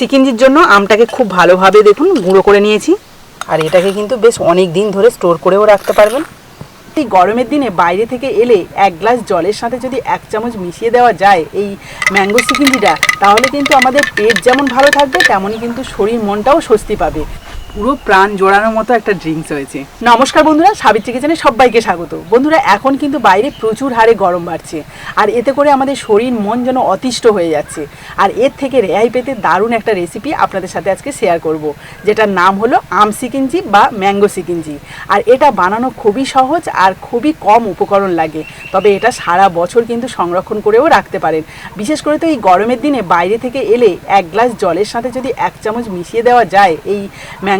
সিকিঞ্জির জন্য আমটাকে খুব ভালোভাবে দেখুন, গুঁড়ো করে নিয়েছি। আর এটাকে কিন্তু বেশ অনেক দিন ধরে স্টোর করেও রাখতে পারবেন। এই গরমের দিনে বাইরে থেকে এলে এক গ্লাস জলের সাথে যদি এক চামচ মিশিয়ে দেওয়া যায় এই ম্যাঙ্গো সিকিঞ্জিটা, তাহলে কিন্তু আমাদের পেট যেমন ভালো থাকবে, তেমনই কিন্তু শরীর মনটাও স্বস্তি পাবে। পুরো প্রাণ জোড়ানোর মতো একটা ড্রিঙ্কস হয়েছে। নমস্কার বন্ধুরা, সাবিত্রী কিচেনে সবাইকে স্বাগত। বন্ধুরা, এখন কিন্তু বাইরে প্রচুর হারে গরম বাড়ছে, আর এতে করে আমাদের শরীর, মন যেন অতিষ্ঠ হয়ে যাচ্ছে। আর এর থেকে রেহাই পেতে দারুণ একটা রেসিপি আপনাদের সাথে আজকে শেয়ার করব, যেটার নাম হলো আম সিকিঞ্জি বা ম্যাঙ্গো সিকিঞ্জি আর এটা বানানো খুবই সহজ আর খুবই কম উপকরণ লাগে, তবে এটা সারা বছর কিন্তু সংরক্ষণ করেও রাখতে পারেন। বিশেষ করে তো এই গরমের দিনে বাইরে থেকে এলে এক গ্লাস জলের সাথে যদি এক চামচ মিশিয়ে দেওয়া যায়, এই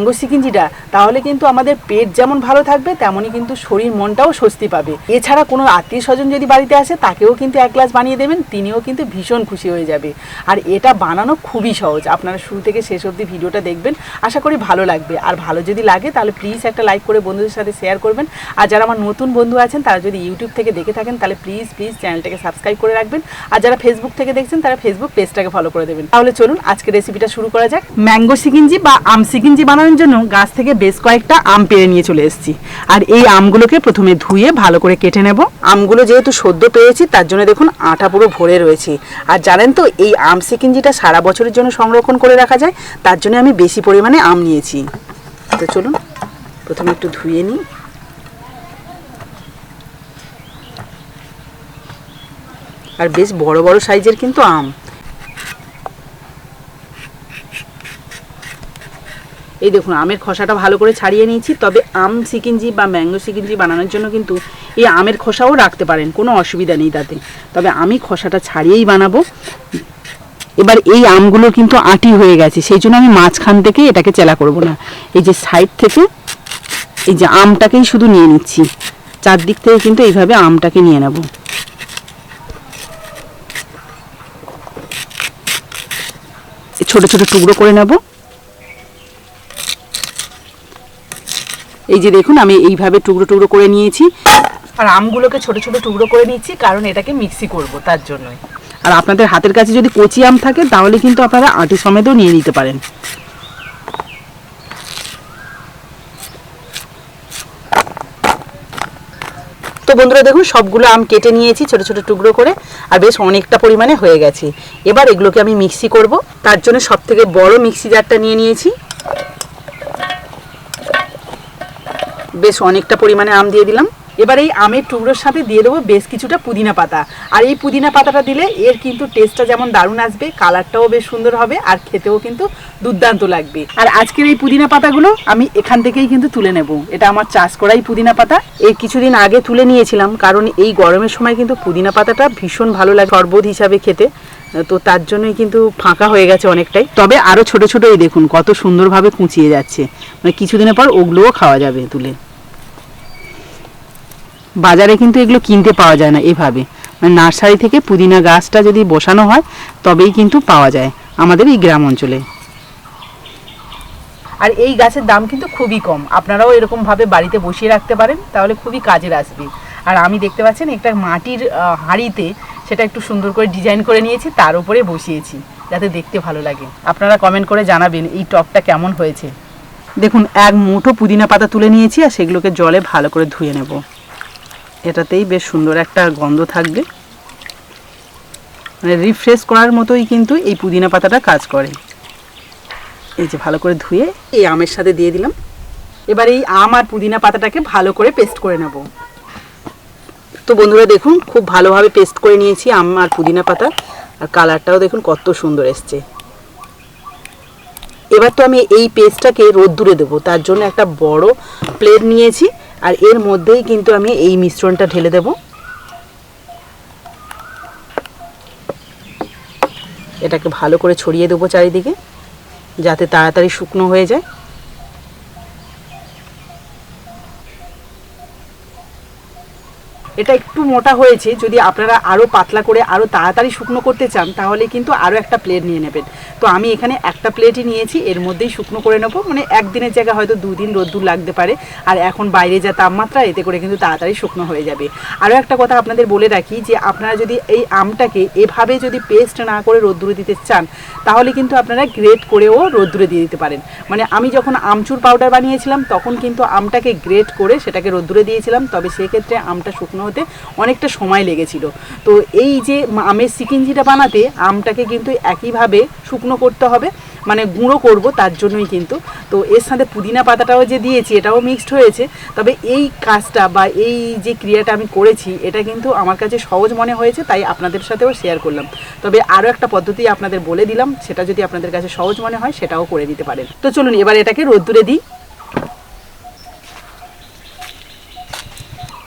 ম্যাঙ্গো সিকিঞ্জিটা তাহলে কিন্তু আমাদের পেট যেমন ভালো থাকবে তেমনই কিন্তু শরীর মনটাও স্বস্তি পাবে। এছাড়া কোনো আত্মীয় স্বজন যদি বাড়িতে আসে, তাকেও কিন্তু এক গ্লাস বানিয়ে দেবেন, তিনিও কিন্তু ভীষণ খুশি হয়ে যাবে। আর এটা বানানো খুবই সহজ, আপনারা শুরু থেকে শেষ অবধি ভিডিওটা দেখবেন, আশা করি ভালো লাগবে। আর ভালো যদি লাগে, তাহলে প্লিজ একটা লাইক করে বন্ধুদের সাথে শেয়ার করবেন। আর যারা আমার নতুন বন্ধু আছেন, তারা যদি ইউটিউব থেকে দেখে থাকেন, তাহলে প্লিজ প্লিজ চ্যানেলটাকে সাবস্ক্রাইব করে রাখবেন। আর যারা ফেসবুক থেকে দেখছেন, তারা ফেসবুক পেজটাকে ফলো করে দেবেন। তাহলে চলুন আজকে রেসিপিটা শুরু করা যাক। ম্যাঙ্গো সিকিঞ্জি বা আম সিকিঞ্জি বানানোর জন্য গাছ থেকে বেশ কয়েকটা আম পেড়ে নিয়ে চলে এসেছি। আর এই আমগুলোকে প্রথমে ধুয়ে ভালো করে কেটে নেব। আমগুলো যেহেতু সদ্য পেয়েছি, তার জন্য দেখুন আটা পুরো ভরে রয়েছে। আর জানেন তো, এই আম সিকিঞ্জিটা সারা বছরের জন্য সংরক্ষণ করে রাখা যায়, তার জন্য আমি বেশি পরিমাণে আম নিয়েছি। তো চলুন, প্রথমে একটু ধুয়ে নিই। আর বেশ বড় বড় সাইজের কিন্তু আম। এই দেখুন, আমের খোসাটা ভালো করে ছাড়িয়ে নিয়েছি, তবে আম সিকিঞ্জি বা ম্যাঙ্গো সিকিঞ্জি বানানোর জন্য কিন্তু এই আমের খোসাও রাখতে পারেন, কোনো অসুবিধা নেই তাতে। তবে আমি খোসাটা ছাড়িয়েই বানাবো। এবার এই আমগুলো কিন্তু আটি হয়ে গেছে, সেই জন্য আমি মাঝখান থেকে এটাকে চেলা করব না। এই যে সাইড থেকে এই যে আমটাকেই শুধু নিয়ে নিচ্ছি, চারদিক থেকে কিন্তু এইভাবে আমটাকে নিয়ে নেব। ছোট ছোট টুকরো করে নেব। এই যে দেখুন আমি এইভাবে টুকরো টুকরো করে নিয়েছি। আর আমগুলোকে ছোট ছোট টুকরো করে নিচ্ছি কারণ এটাকে মিক্সি করব তার জন্যই। আর আপনাদের হাতের কাছে যদি কচি আম থাকে তাহলে কিন্তু আপনারা আটি সমেতও নিয়ে নিতে পারেন। তো বন্ধুরা দেখুন সবগুলো আম কেটে নিয়েছি ছোট ছোট টুকরো করে আর বেশ অনেকটা পরিমাণে হয়ে গেছে। এবার এগুলোকে আমি মিক্সি করব। তার জন্য সব থেকে বড় মিক্সি জারটা নিয়ে নিয়েছি। বেশ অনেকটা পরিমাণে আম দিয়ে দিলাম। এবার এই আমের টুকরোর সাথে দিয়ে দেবো বেশ কিছুটা পুদিনা পাতা। আর এই পুদিনা পাতাটা দিলে এর কিন্তু টেস্টটা যেমন দারুণ আসবে কালারটাও বেশ সুন্দর হবে আর খেতেও কিন্তু দুর্দান্ত লাগবে। আর আজকের এই পুদিনা পাতাগুলো আমি এখান থেকেই কিন্তু তুলে নেব। এটা আমার চাষ করাই পুদিনা পাতা। এই কিছুদিন আগে তুলে নিয়েছিলাম কারণ এই গরমের সময় কিন্তু পুদিনা পাতাটা ভীষণ ভালো লাগে শরবত হিসাবে খেতে। তো তার জন্যই কিন্তু ফাঁকা হয়ে গেছে অনেকটাই। তবে আরও ছোট ছোট এই দেখুন, কত সুন্দরভাবে কুঁচিয়ে যাচ্ছে। মানে কিছুদিনের পর ওগুলোও খাওয়া যাবে তুলে। বাজারে কিন্তু এগুলো কিনতে পাওয়া যায় না এভাবে। মানে নার্সারি থেকে পুদিনা গাছটা যদি বসানো হয় তবেই কিন্তু পাওয়া যায় আমাদের এই গ্রাম অঞ্চলে। আর এই গাছের দাম কিন্তু খুবই কম। আপনারাও এরকমভাবে বাড়িতে বসিয়ে রাখতে পারেন তাহলে খুবই কাজের আসবে। আর আমি দেখতে পাচ্ছেন একটা মাটির হাঁড়িতে সেটা একটু সুন্দর করে ডিজাইন করে নিয়েছি তার উপরে বসিয়েছি যাতে দেখতে ভালো লাগে। আপনারা কমেন্ট করে জানাবেন এই টপটা কেমন হয়েছে। দেখুন এক মুঠো পুদিনা পাতা তুলে নিয়েছি আর সেগুলোকে জলে ভালো করে ধুয়ে নেব। এটাতেই বেশ সুন্দর একটা গন্ধ থাকবে। মানে রিফ্রেশ করার মতোই কিন্তু এই পুদিনা পাতাটা কাজ করে। এই যে ভালো করে ধুয়ে এই আমের সাথে দিয়ে দিলাম। এবার এই আম আর পুদিনা পাতাটাকে ভালো করে পেস্ট করে নেব। তো বন্ধুরা দেখুন, খুব ভালোভাবে পেস্ট করে নিয়েছি আম আর পুদিনা পাতা। আর কালারটাও দেখুন কত সুন্দর এসছে। এবার তো আমি এই পেস্টটাকে রোদ্দুরে দেবো। তার জন্য একটা বড় প্লেট নিয়েছি। আর এর মধ্যেই কিন্তু আমি এই মিশ্রণটা ঢেলে দেব। এটাকে ভালো করে ছড়িয়ে দেবো চারিদিকে, যাতে তাড়াতাড়ি শুকনো হয়ে যায়। এটা একটু মোটা হয়েছে, যদি আপনারা আরও পাতলা করে আরও তাড়াতাড়ি শুকনো করতে চান, তাহলে কিন্তু আরও একটা প্লেট নিয়ে নেবেন। তো আমি এখানে একটা প্লেটই নিয়েছি, এর মধ্যেই শুকনো করে নেব। মানে একদিনের জায়গায় হয়তো দুদিন রোদ্দুর লাগতে পারে, আর এখন বাইরে যা তাপমাত্রা, এতে করে কিন্তু তাড়াতাড়ি শুকনো হয়ে যাবে। আরও একটা কথা আপনাদের বলে রাখি যে, আপনারা যদি এই আমটাকে এভাবে যদি পেস্ট না করে রোদ্দুরে দিতে চান, তাহলে কিন্তু আপনারা গ্রেট করেও রোদ্দুরে দিয়ে দিতে পারেন। মানে আমি যখন আমচুর পাউডার বানিয়েছিলাম, তখন কিন্তু আমটাকে গ্রেট করে সেটাকে রোদ্দুরে দিয়েছিলাম, তবে সেক্ষেত্রে আমটা শুকনো হতে অনেকটা সময় লেগেছিল। তো এই যে আমের সিকিঞ্জিটা বানাতে আমটাকে কিন্তু একইভাবে শুকনো করতে হবে মানে গুঁড়ো করব তার জন্যই কিন্তু। তো এর সাথে পুদিনা পাতাটাও যে দিয়েছি, এটাও মিক্সড হয়েছে। তবে এই কাজটা বা এই যে ক্রিয়াটা আমি করেছি, এটা কিন্তু আমার কাছে সহজ মনে হয়েছে, তাই আপনাদের সাথেও শেয়ার করলাম। তবে আরও একটা পদ্ধতি আপনাদের বলে দিলাম, সেটা যদি আপনাদের কাছে সহজ মনে হয়, সেটাও করে দিতে পারেন। তো চলুন এবার এটাকে রোদ্দুরে দিই।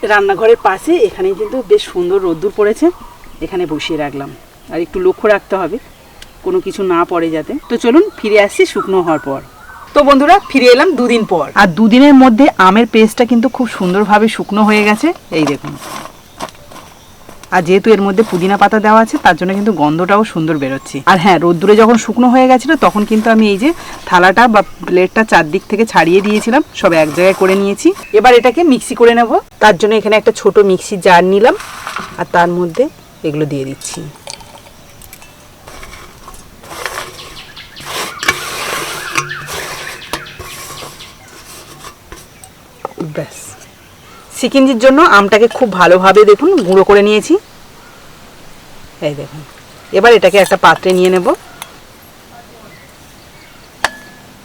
রান্নাঘরের পাশে এখানে কিন্তু বেশ সুন্দর রোদ্দুর পড়েছে। এখানে বসিয়ে রাখলাম। আর একটু লক্ষ্য রাখতে হবে, কোনো কিছু না পড়ে যাতে। তো চলুন ফিরে আসছি শুকনো হওয়ার পর। তো বন্ধুরা, ফিরে এলাম দুদিন পর। আর দুদিনের মধ্যে আমের পেস্টটা কিন্তু খুব সুন্দরভাবে শুকনো হয়ে গেছে। এই দেখুন। আর যেহেতু এর মধ্যে পুদিনা পাতা দেওয়া আছে, তার জন্য কিন্তু গন্ধটাও সুন্দর বেরোচ্ছে। আর হ্যাঁ রোদ্দুরে যখন শুকনো হয়ে গেছিল, তখন কিন্তু আমি এই যে থালাটা বা প্লেটটা চারদিক থেকে ছাড়িয়ে দিয়েছিলাম, সব এক জায়গায় করে নিয়েছি। এবার এটাকে মিক্সি করে নেব। তার জন্য এখানে একটা ছোট মিক্সি জার নিলাম আর তার মধ্যে এগুলো দিয়ে দিচ্ছি। ব্যাস। সিকিঞ্জির জন্য আমটাকে খুব ভালোভাবে দেখুন, গুঁড়ো করে নিয়েছি। এই দেখুন। এবার এটাকে একটা পাত্রে নিয়ে নেব।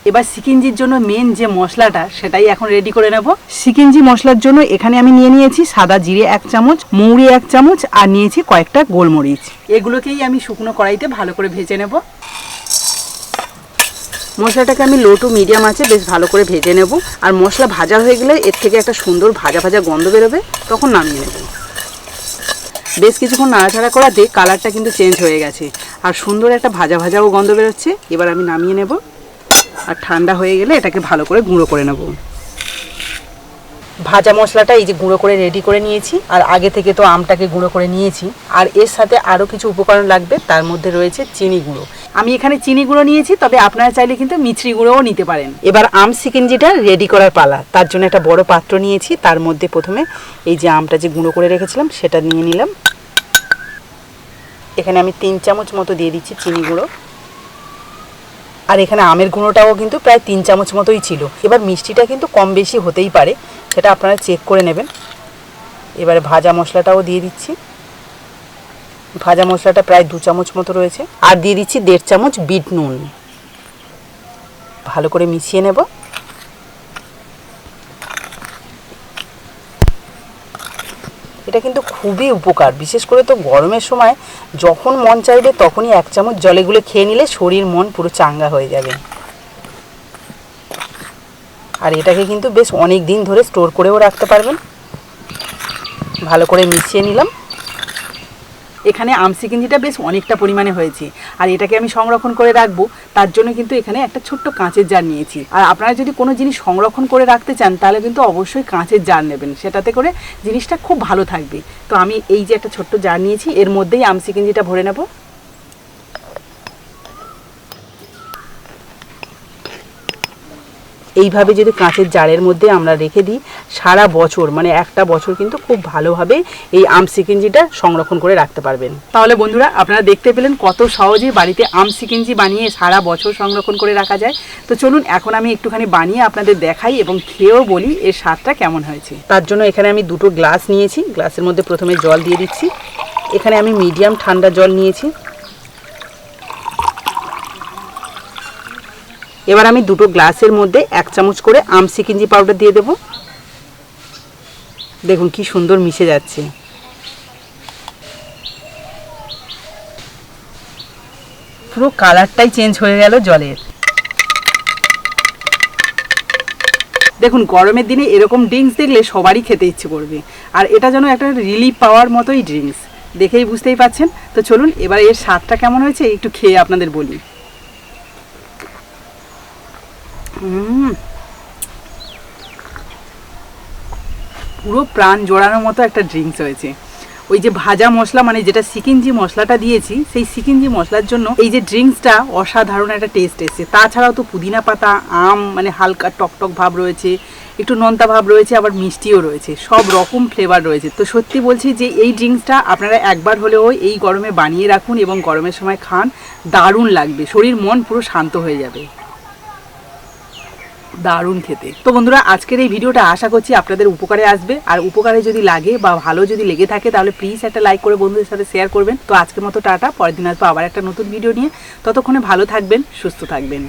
এবার সিকিঞ্জির জন্য মেন যে মশলাটা, সেটাই এখন রেডি করে নেব। সিকিঞ্জি মশলার জন্য এখানে আমি নিয়ে নিয়েছি সাদা জিরে এক চামচ, মৌরি এক চামচ, আর নিয়েছি কয়েকটা গোলমরিচ। এগুলোকেই আমি শুকনো কড়াইতে ভালো করে ভেজে নেব। মশলাটাকে আমি লো টু মিডিয়াম আছে, বেশ ভালো করে ভেজে নেব। আর মশলা ভাজা হয়ে গেলে এর থেকে একটা সুন্দর ভাজা ভাজা গন্ধ বেরোবে, তখন নামিয়ে নেব। বেশ কিছুক্ষণ নাড়াচাড়া করা করাতে কালারটা কিন্তু চেঞ্জ হয়ে গেছে। আর সুন্দর একটা ভাজা ভাজাও গন্ধ বেরোচ্ছে। এবার আমি নামিয়ে নেব। আর ঠান্ডা হয়ে গেলে এটাকে ভালো করে গুঁড়ো করে নেব। ভাজা মশলাটা এই যে গুঁড়ো করে রেডি করে নিয়েছি, আর আগে থেকে তো আমটাকে গুঁড়ো করে নিয়েছি। আর এর সাথে আরও কিছু উপকরণ লাগবে, তার মধ্যে রয়েছে চিনি গুঁড়ো। আমি এখানে চিনি গুঁড়ো নিয়েছি, তবে আপনারা চাইলে কিন্তু মিছরি গুঁড়োও নিতে পারেন। এবার আম সিকিঞ্জিটা রেডি করার পালা। তার জন্য একটা বড় পাত্র নিয়েছি, তার মধ্যে প্রথমে এই যে আমটা যে গুঁড়ো করে রেখেছিলাম, সেটা নিয়ে নিলাম। এখানে আমি তিন চামচ মতো দিয়ে দিচ্ছি চিনি গুঁড়ো। আর এখানে আমের গুঁড়োটাও কিন্তু প্রায় তিন চামচ মতোই ছিল। এবার মিষ্টিটা কিন্তু কম বেশি হতেই পারে। সেটা আপনারা চেক করে নেবেন। এবারে ভাজা মশলাটাও দিয়ে দিচ্ছি। ভাজা মশলাটা প্রায় দু চামচ মতো রয়েছে। আর দিয়ে দিচ্ছি দেড় চামচ বিট নুন। ভালো করে মিশিয়ে নেব। এটা কিন্তু খুবই উপকার। বিশেষ করে তো গরমের সময় যখন মন চাইবে তখনই এক চামচ জলেগুলো খেয়ে নিলে শরীর মন পুরো চাঙ্গা হয়ে যাবে। আর এটাকে কিন্তু বেশ অনেক দিন ধরে স্টোর করেও রাখতে পারবেন। ভালো করে মিশিয়ে নিলাম। এখানে আম সিকিঞ্জিটা বেশ অনেকটা পরিমাণে হয়েছে। আর এটাকে আমি সংরক্ষণ করে রাখব। তার জন্য কিন্তু এখানে একটা ছোট্ট কাঁচের জার নিয়েছি। আর আপনারা যদি কোনো জিনিস সংরক্ষণ করে রাখতে চান, তাহলে কিন্তু অবশ্যই কাঁচের জার নেবেন। সেটাতে করে জিনিসটা খুব ভালো থাকবে। তো আমি এই যে একটা ছোট্ট জার নিয়েছি, এর মধ্যেই আম সিকিঞ্জিটা ভরে নেব। এইভাবে যদি কাঁচের জারের মধ্যে আমরা রেখে দিই, সারা বছর মানে একটা বছর কিন্তু খুব ভালোভাবে এই আম সিকিঞ্জিটা সংরক্ষণ করে রাখতে পারবেন। তাহলে বন্ধুরা, আপনারা দেখতে পেলেন কত সহজে বাড়িতে আম সিকিঞ্জি বানিয়ে সারা বছর সংরক্ষণ করে রাখা যায়। তো চলুন, এখন আমি একটুখানি বানিয়ে আপনাদের দেখাই এবং খেয়েও বলি এর স্বাদটা কেমন হয়েছে। তার জন্য এখানে আমি দুটো গ্লাস নিয়েছি। গ্লাসের মধ্যে প্রথমে জল দিয়ে দিচ্ছি। এখানে আমি মিডিয়াম ঠান্ডা জল নিয়েছি। এবার আমি দুটো গ্লাসের মধ্যে এক চামচ করে আম সিকিঞ্জি পাউডার দিয়ে দেব। দেখুন কি সুন্দর মিশে যাচ্ছে। পুরো কালারটাই চেঞ্জ হয়ে গেল জলের। দেখুন, গরমের দিনে এরকম ড্রিঙ্কস দেখলে সবারই খেতে ইচ্ছে করবে। আর এটা যেন একটা রিলিফ পাওয়ার মতোই ড্রিঙ্কস। দেখেই বুঝতেই পাচ্ছেন তো চলুন, এবার এর স্বাদটা কেমন হয়েছে একটু খেয়ে আপনাদের বলি। পুরো প্রাণ জোড়ানোর মতো একটা ড্রিঙ্কস হয়েছে। ওই যে ভাজা মশলা মানে যেটা সিকিনজি মশলাটা দিয়েছি, সেই সিকিনজি মশলার জন্য এই যে ড্রিঙ্কসটা অসাধারণ একটা টেস্ট এসেছে। তাছাড়াও তো পুদিনা পাতা, আম মানে হালকা টকটক ভাব রয়েছে, একটু নোনতা ভাব রয়েছে, আবার মিষ্টিও রয়েছে। সব রকম ফ্লেভার রয়েছে। তো সত্যি বলছি যে এই ড্রিঙ্কসটা আপনারা একবার হলেও এই গরমে বানিয়ে রাখুন এবং গরমের সময় খান, দারুণ লাগবে। শরীর, মন পুরো শান্ত হয়ে যাবে। দারুণ খেতে। তো বন্ধুরা, আজকের এই ভিডিওটা আশা করছি আপনাদের উপকারে আসবে। আর উপকারে যদি লাগে বা ভালো যদি লেগে থাকে, তাহলে প্লিজ একটা লাইক করে বন্ধুদের সাথে শেয়ার করবেন। তো আজকের মতো টাটা, পরের দিন আসব আবার একটা নতুন ভিডিও নিয়ে। ততক্ষণে ভালো থাকবেন, সুস্থ থাকবেন।